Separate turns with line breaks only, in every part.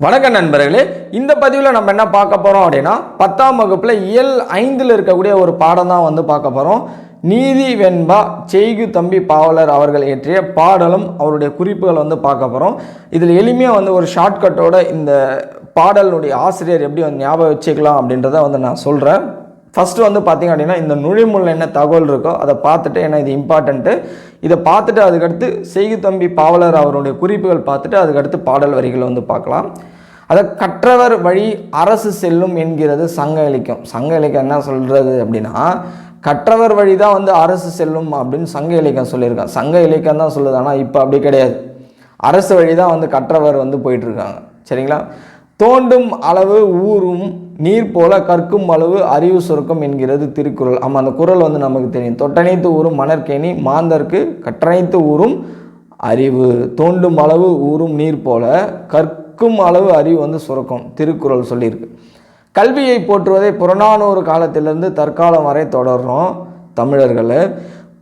வணக்கம் நண்பர்களே இந்த பதிவில் நம்ம என்ன பார்க்க போகிறோம் அப்படின்னா பத்தாம் வகுப்பில் இயல் ஐந்தில் இருக்கக்கூடிய ஒரு பாடம் தான் வந்து பார்க்க போகிறோம் நீதி வெண்பா செய்கு தம்பி பாவலர் அவர்கள் இயற்றிய பாடலும் அவருடைய குறிப்புகள் வந்து பார்க்க போகிறோம் இதில் எளிமையாக வந்து ஒரு ஷார்ட்கட்டோட இந்த பாடலுடைய ஆசிரியர் எப்படி வந்து ஞாபகம் வச்சுக்கலாம் அப்படின்றத வந்து நான் சொல்கிறேன் ஃபஸ்ட்டு வந்து பார்த்திங்க அப்படின்னா இந்த நுழைமுள்ள என்ன தகவல் இருக்கோ அதை பார்த்துட்டு ஏன்னா இது இம்பார்ட்டண்ட்டு இதை பார்த்துட்டு அதுக்கடுத்து செய்கு தம்பி பாவலர் அவருடைய குறிப்புகள் பார்த்துட்டு அதுக்கடுத்து பாடல் வரிகளை வந்து பார்க்கலாம். அதை கற்றவர் வழி அரசு செல்லும் என்கிறது சங்க இலக்கியம். சங்க இலக்கியம் என்ன சொல்கிறது அப்படின்னா கற்றவர் வழி தான் வந்து அரசு செல்லும் அப்படின்னு சங்க இலக்கியம் சொல்லியிருக்காங்க. சங்க இலக்கியம் தான் சொல்லுது ஆனால் இப்போ அப்படி கிடையாது. அரசு வழி தான் வந்து கற்றவர் வந்து போயிட்டுருக்காங்க சரிங்களா? தோண்டும் அளவு ஊறும் நீர் போல கற்கும் அளவு அறிவு சுருக்கம் என்கிறது திருக்குறள். ஆமாம் அந்த குறள் வந்து நமக்கு தெரியும். தொட்டனைத்து ஊறும் மணற்கேணி மாந்தர்க்கு கற்றனைத்து ஊறும் அறிவு. தோண்டும் அளவு ஊறும் நீர் போல கற்கும் அளவு அறிவு வந்து சுரக்கும் திருக்குறள் சொல்லியிருக்கு. கல்வியை போற்றுவதை புறநானூறு காலத்திலிருந்து தற்காலம் வரை தொடர்றோம் தமிழர்களை.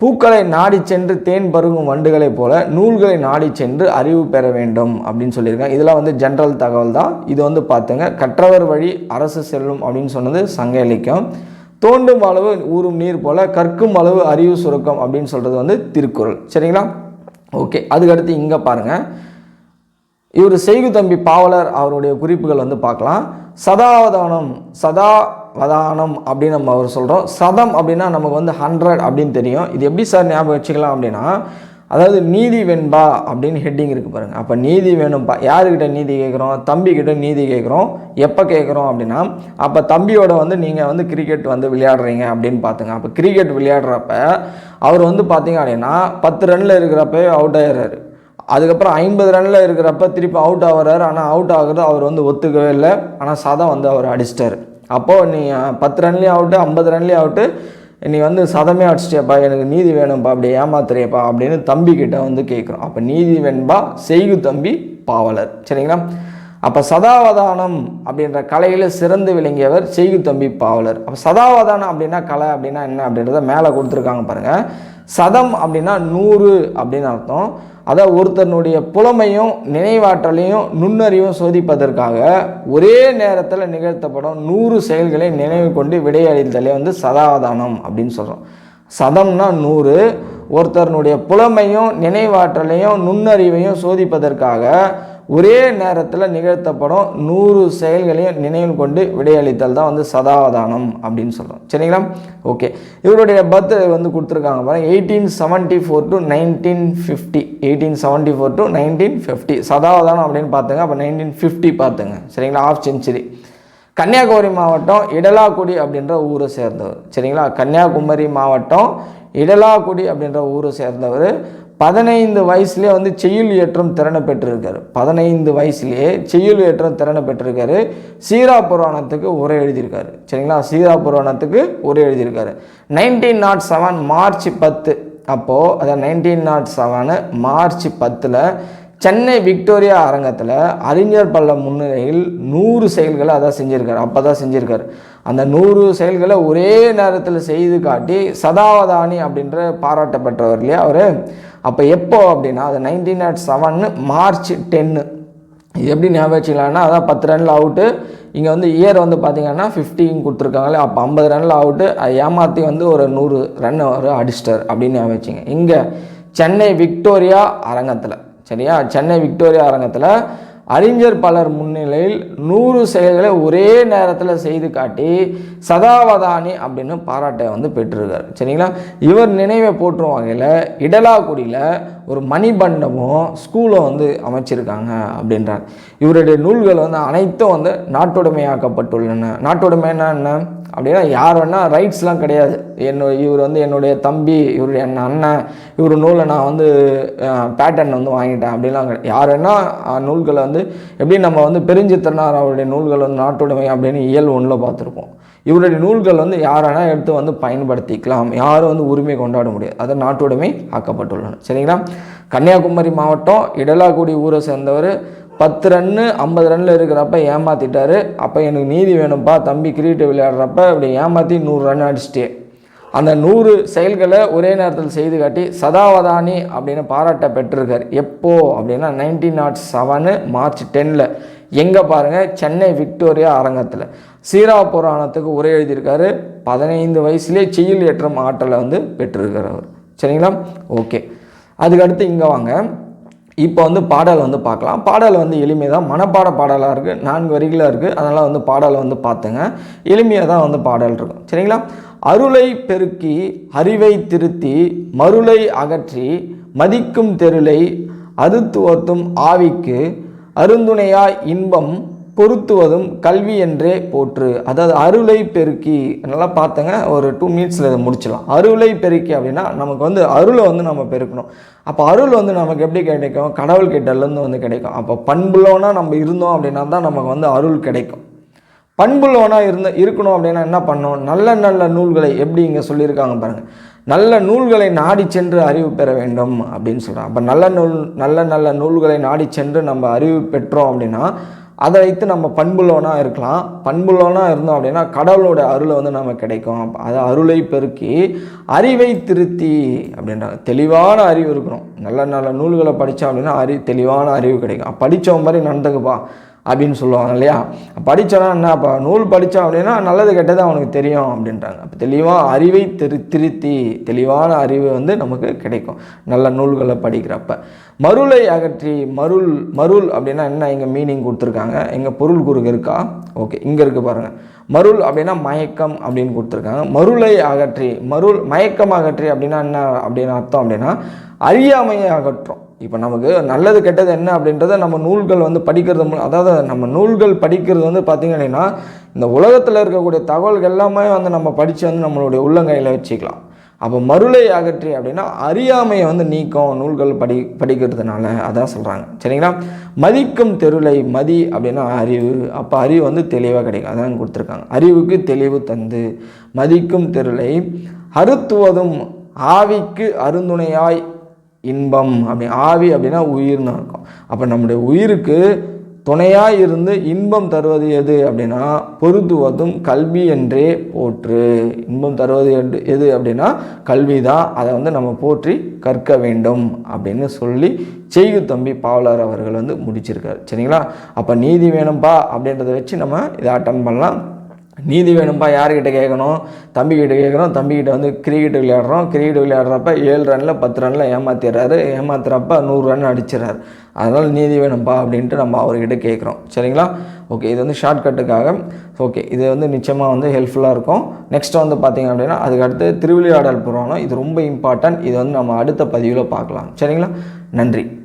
பூக்களை நாடி சென்று தேன் பருகும் வண்டுகளைப் போல நூல்களை நாடி சென்று அறிவு பெற வேண்டும் அப்படின்னு சொல்லியிருக்காங்க. இதெல்லாம் வந்து ஜென்ரல் தகவல் தான். இது வந்து பார்த்துங்க கற்றவர் வழி அரசு செல்லும் அப்படின்னு சொன்னது சங்க இலக்கியம். தோண்டும் அளவு ஊறும் நீர் போல கற்கும் அளவு அறிவு சுருக்கம் அப்படின்னு சொல்கிறது வந்து திருக்குறள். சரிங்களா? ஓகே அதுக்கடுத்து இங்கே பாருங்கள் இவர் செய்கு தம்பி பாவலர் அவருடைய குறிப்புகள் வந்து பார்க்கலாம். சதாவதானம் வதானம் அப்படின்னு நம்ம அவர் சொல்கிறோம் சதம் அப்படின்னா நமக்கு வந்து ஹண்ட்ரட் அப்படின்னு தெரியும். இது எப்படி சார் ஞாபகம் வச்சுக்கலாம் அப்படின்னா அதாவது நீதி வெண்பா அப்படின்னு ஹெட்டிங் இருக்குது பாருங்கள் அப்போ நீதி வேணும்பா யாருக்கிட்ட நீதி கேட்குறோம்? தம்பிக்கிட்ட நீதி கேட்குறோம். எப்போ கேட்குறோம் அப்படின்னா அப்போ தம்பியோட வந்து நீங்கள் வந்து கிரிக்கெட் வந்து விளையாடுறீங்க அப்படின்னு பார்த்துங்க அப்போ கிரிக்கெட் விளையாடுறப்ப அவர் வந்து பார்த்தீங்க அப்படின்னா பத்து ரனில் இருக்கிறப்ப அவுட் ஆயிடுறாரு. அதுக்கப்புறம் ஐம்பது ரனில் இருக்கிறப்ப திருப்பி அவுட் ஆகிறாரு. ஆனால் அவுட் ஆகுறது அவர் வந்து ஒத்துக்கவே இல்லை. ஆனால் சதம் வந்து அவர் அடிச்சிட்டாரு. அப்போது நீ பத்து ரன்லேயும் அவுட்டு ஐம்பது ரன்லேயும் அவுட்டு நீ வந்து சதமே அடிச்சிட்டியப்பா எனக்கு நீதி வேணும்ப்பா அப்படி ஏமாத்துறியப்பா அப்படின்னு தம்பிக்கிட்ட வந்து கேட்குறோம் அப்போ நீதி வேணும்பா செய்கு தம்பி பாவலர். சரிங்களா? அப்போ சதாவதானம் அப்படின்ற கலையில் சிறந்து விளங்கியவர் செய்கு தம்பி பாவலர். அப்போ சதாவதானம் அப்படின்னா கலை அப்படின்னா என்ன அப்படின்றத மேலே கொடுத்துருக்காங்க பாருங்கள் சதம் அப்படின்னா நூறு அப்படின்னு அர்த்தம். அதாவது ஒருத்தனுடைய புலமையும் நினைவாற்றலையும் நுண்ணறிவும் சோதிப்பதற்காக ஒரே நேரத்தில் நிகழ்த்தப்படும் நூறு செயல்களை நினைவு கொண்டு விடையளித்தலே வந்து சதாவதானம் அப்படின்னு சொல்கிறோம் சதம்னா நூறு. ஒருத்தருடைய புலமையும் நினைவாற்றலையும் நுண்ணறிவையும் சோதிப்பதற்காக ஒரே நேரத்தில் நிகழ்த்தப்படும் நூறு செயல்களையும் நினைவில் கொண்டு விடையளித்தல் தான் வந்து சதாவதானம் அப்படின்னு சொல்கிறோம் சரிங்களா? ஓகே. இவருடைய பர்த் வந்து கொடுத்துருக்காங்க பாருங்கள் eighteen seventy four to nineteen fifty eighteen seventy four to nineteen fifty சதாவதானம் அப்படின்னு பார்த்துங்க. அப்போ நைன்டீன் ஃபிஃப்டி பார்த்துங்க. சரிங்களா? ஆஃப் செஞ்சுரி கன்னியாகுமரி மாவட்டம் இடலாக்குடி அப்படின்ற ஊரை சேர்ந்தவர். சரிங்களா? கன்னியாகுமரி மாவட்டம் இடலாக்குடி அப்படின்ற ஊரை சேர்ந்தவர். பதினைந்து வயசுலேயே வந்து செய்யுள் ஏற்றம் திறனை பெற்றிருக்காரு. பதினைந்து வயசுலேயே செய்யுள் ஏற்றம் திறனை பெற்றிருக்காரு. சீரா புராணத்துக்கு உரை எழுதியிருக்காரு. சரிங்களா? சீரா புராணத்துக்கு உரை எழுதியிருக்காரு. நைன்டீன் நாட் செவன் மார்ச் பத்து. அப்போது அதான் நைன்டீன் நாட் செவனு மார்ச் பத்தில் சென்னை விக்டோரியா அரங்கத்தில் அறிஞர் பள்ள முன்னிலையில் நூறு செயல்களை அதான் செஞ்சுருக்காரு. அப்போ தான் செஞ்சுருக்காரு. அந்த நூறு செயல்களை ஒரே நேரத்தில் செய்து காட்டி சதாவதானி அப்படின்ற பாராட்டப்பட்டவர் இல்லையா அவர்? அப்போ எப்போ அப்படின்னா அது நைன்டீன் நாட் செவன்னு மார்ச் டென்னு இது எப்படி ஞாபகம் வச்சுக்கலாம்னா அதான் பத்து ரனில் அவுட்டு இங்கே வந்து இயர் வந்து பார்த்தீங்கன்னா ஃபிஃப்டின் கொடுத்துருக்காங்களே அப்போ ஐம்பது ரனில் அவுட்டு ஏமாற்றி வந்து ஒரு நூறு ரன் அவர் அடிச்சிட்டார் அப்படின்னு ஞாபகம் வச்சுங்க. இங்கே சென்னை விக்டோரியா அரங்கத்தில் சரியா? சென்னை விக்டோரியா அரங்கத்தில் அறிஞர் பலர் முன்னிலையில் நூறு செயல்களை ஒரே நேரத்தில் செய்து காட்டி சதாவதானி அப்படின்னு பாராட்டை வந்து பெற்றிருக்கார். சரிங்களா? இவர் நினைவை போற்றும் வகையில் இடலாக்குடியில் ஒரு மணிபண்டமும் ஸ்கூலும் வந்து அமைச்சிருக்காங்க அப்படின்றார். இவருடைய நூல்கள் வந்து அனைத்தும் வந்து நாட்டுடைமையாக்கப்பட்டுள்ளன. நாட்டுடைமைன்னா என்ன? அப்படின்னா யார் வேணால் ரைட்ஸ்லாம் கிடையாது. என்னோட இவர் வந்து என்னுடைய தம்பி இவர் என் அண்ணன் இவர் நூலை நான் வந்து பேட்டர்ன் வந்து வாங்கிட்டேன் அப்படிலாம் யார் வேணால் நூல்களை வந்து எப்படி நம்ம வந்து பெருஞ்சித்திரனார் அவருடைய நூல்கள் வந்து நாட்டுடைமை அப்படின்னு இயல் ஒன்றில் பார்த்துருப்போம். இவருடைய நூல்கள் வந்து யார் எடுத்து வந்து பயன்படுத்திக்கலாம். யாரும் வந்து உரிமை கொண்டாட முடியாது. அது நாட்டுடைமை ஆக்கப்பட்டுள்ளன. சரிங்களா? கன்னியாகுமரி மாவட்டம் இடலாக்குடி ஊரை சேர்ந்தவர் பத்து ரன்னு ஐம்பது ரன்னில் இருக்கிறப்ப ஏமாற்றிட்டாரு அப்போ எனக்கு நீதி வேணும்ப்பா தம்பி கிரிக்கெட் விளையாடுறப்ப இப்படி ஏமாற்றி நூறு ரன் அடிச்சிட்டே. அந்த நூறு செயல்களை ஒரே நேரத்தில் செய்து காட்டி சதாவதானி அப்படின்னு பாராட்ட பெற்றிருக்கார். எப்போ அப்படின்னா நைன்டீன் நாட் செவனு மார்ச் டென்னில் எங்கே பாருங்கள் சென்னை விக்டோரியா அரங்கத்தில். சீரா புராணத்துக்கு உரை எழுதியிருக்காரு. பதினைந்து வயசுலேயே செய்யுள் ஏற்றம் ஆற்றலை வந்து பெற்றிருக்கார் அவர். சரிங்களா? ஓகே. அதுக்கடுத்து இங்கே வாங்க. இப்போ வந்து பாடல் வந்து பார்க்கலாம். பாடல் வந்து எளிமை தான் மனப்பாட பாடலாக இருக்குது நான்கு வரிகளாக இருக்குது அதனால் வந்து பாடலை வந்து பார்த்துங்க. எளிமையாக தான் வந்து பாடல் இருக்கும். சரிங்களா? அருளை பெருக்கி அறிவை திருத்தி மருளை அகற்றி மதிக்கும் தெருளை அறுத்துவத்தும் ஆவிக்கு அருந்துணையாய் இன்பம் பொருத்துவதும் கல்வி என்றே போற்று. அதாவது அருளை பெருக்கி நல்லா பார்த்தங்க ஒரு டூ மினிட்ஸில் இதை முடிச்சிடலாம். அருளை பெருக்கி அப்படின்னா நமக்கு வந்து அருளை வந்து நம்ம பெருக்கணும். அப்போ அருள் வந்து நமக்கு எப்படி கிடைக்கும்? கடவுள் கிட்டலேருந்து வந்து கிடைக்கும். அப்போ பண்புள்ளோனா நம்ம இருந்தோம் அப்படின்னா தான் நமக்கு வந்து அருள் கிடைக்கும். பண்புள்ளவனாக இருந்த இருக்கணும் அப்படின்னா என்ன பண்ணணும்? நல்ல நல்ல நூல்களை எப்படி இங்கே சொல்லியிருக்காங்க பாருங்கள் நல்ல நூல்களை நாடி சென்று அறிவு பெற வேண்டும் அப்படின்னு சொல்கிறாங்க அப்போ நல்ல நூல் நல்ல நல்ல நூல்களை நாடி சென்று நம்ம அறிவு பெற்றோம் அப்படின்னா அதை வைத்து நம்ம பண்புள்ளவனாக இருக்கலாம். பண்புள்ளவனாக இருந்தோம் அப்படின்னா கடவுளோட அருளை வந்து நம்ம கிடைக்கும். அதை அருளை பெருக்கி அறிவை திருத்தி அப்படின்றாங்க தெளிவான அறிவு இருக்கணும். நல்ல நல்ல நூல்களை படித்தோம் அப்படின்னா அறி தெளிவான அறிவு கிடைக்கும். படித்தவன் மாதிரி நடந்துக்குப்பா. அப்படின்னு சொல்லுவாங்க இல்லையா? படித்தோன்னா என்ன அப்போ நூல் படித்தான் அப்படின்னா நல்லது கெட்டது அவனுக்கு தெரியும் அப்படின்றாங்க. அப்போ தெளிவாக அறிவை திரு திருத்தி தெளிவான அறிவு வந்து நமக்கு கிடைக்கும். நல்ல நூல்களை படிக்கிறப்ப. மருளை அகற்றி மருள் மருள் அப்படின்னா என்ன? இங்கே மீனிங் கொடுத்துருக்காங்க. எங்கள் பொருள் குறுக்கு இருக்கா? ஓகே இங்கே இருக்குது பாருங்கள் மருள் அப்படின்னா மயக்கம் அப்படின்னு கொடுத்துருக்காங்க. மருளை அகற்றி மருள் மயக்கம் அகற்றி அப்படின்னா என்ன அப்படின்னு அர்த்தம் அப்படின்னா அறியாமையை அகற்றும். இப்போ நமக்கு நல்லது கெட்டது என்ன அப்படின்றத நம்ம நூல்கள் வந்து படிக்கிறது மூலம் அதாவது நம்ம நூல்கள் படிக்கிறது வந்து பார்த்திங்க அப்படின்னா இந்த உலகத்தில் இருக்கக்கூடிய தகவல்கள் எல்லாமே வந்து நம்ம படித்து வந்து நம்மளுடைய உள்ளங்கையில் வச்சுக்கலாம். அப்போ மருளை அகற்றி அப்படின்னா அறியாமையை வந்து நீக்கம் நூல்கள் படி படிக்கிறதுனால அதான் சொல்கிறாங்க சரிங்களா? மதிக்கும் தெருளை மதி அப்படின்னா அறிவு. அப்போ அறிவு வந்து தெளிவாக கிடைக்கும். அதான் கொடுத்துருக்காங்க. அறிவுக்கு தெளிவு தந்து மதிக்கும் தெருளை அறுத்துவதும் ஆவிக்கு அருந்துணையாய் இன்பம் அப்படி ஆவி அப்படின்னா உயிர்னு இருக்கும் அப்போ நம்முடைய உயிருக்கு துணையாக இருந்து இன்பம் தருவது எது அப்படின்னா பொருத்துவதும் கல்வி என்றே போற்று. இன்பம் தருவது எது எது அப்படின்னா கல்வி தான் அதை வந்து நம்ம போற்றி கற்க வேண்டும் அப்படின்னு சொல்லி செய்கு தம்பி பாவலர் அவர்கள் வந்து முடிச்சிருக்காரு. சரிங்களா? அப்போ நீதி வேணும்பா அப்படின்றத வச்சு நம்ம இதை அட்டன் பண்ணலாம். நீதி வேணும்பா யார்கிட்ட கேட்கணும்? தம்பிக்கிட்ட கேட்குறோம் தம்பிக்கிட்ட வந்து கிரிக்கெட் விளையாடுறோம். கிரிக்கெட் விளையாடுறப்ப ஏழு ரனில் பத்து ரனில் ஏமாத்திடுறாரு. ஏமாத்துறப்ப நூறு ரன் அடிச்சிடறாரு. அதனால் நீதி வேணும்பா அப்படின்ட்டு நம்ம அவர்கிட்ட கேட்குறோம். சரிங்களா? ஓகே இது வந்து ஷார்ட்கட்டுக்காக ஓகே இது வந்து நிச்சயமாக வந்து ஹெல்ப்ஃபுல்லாக இருக்கும். நெக்ஸ்ட் வந்து பார்த்திங்க அப்படின்னா அதுக்கடுத்து திருவிளையாடல் புராணம். இது ரொம்ப இம்பார்ட்டன்ட் இது வந்து நம்ம அடுத்த பதிவில் பார்க்கலாம். சரிங்களா? நன்றி.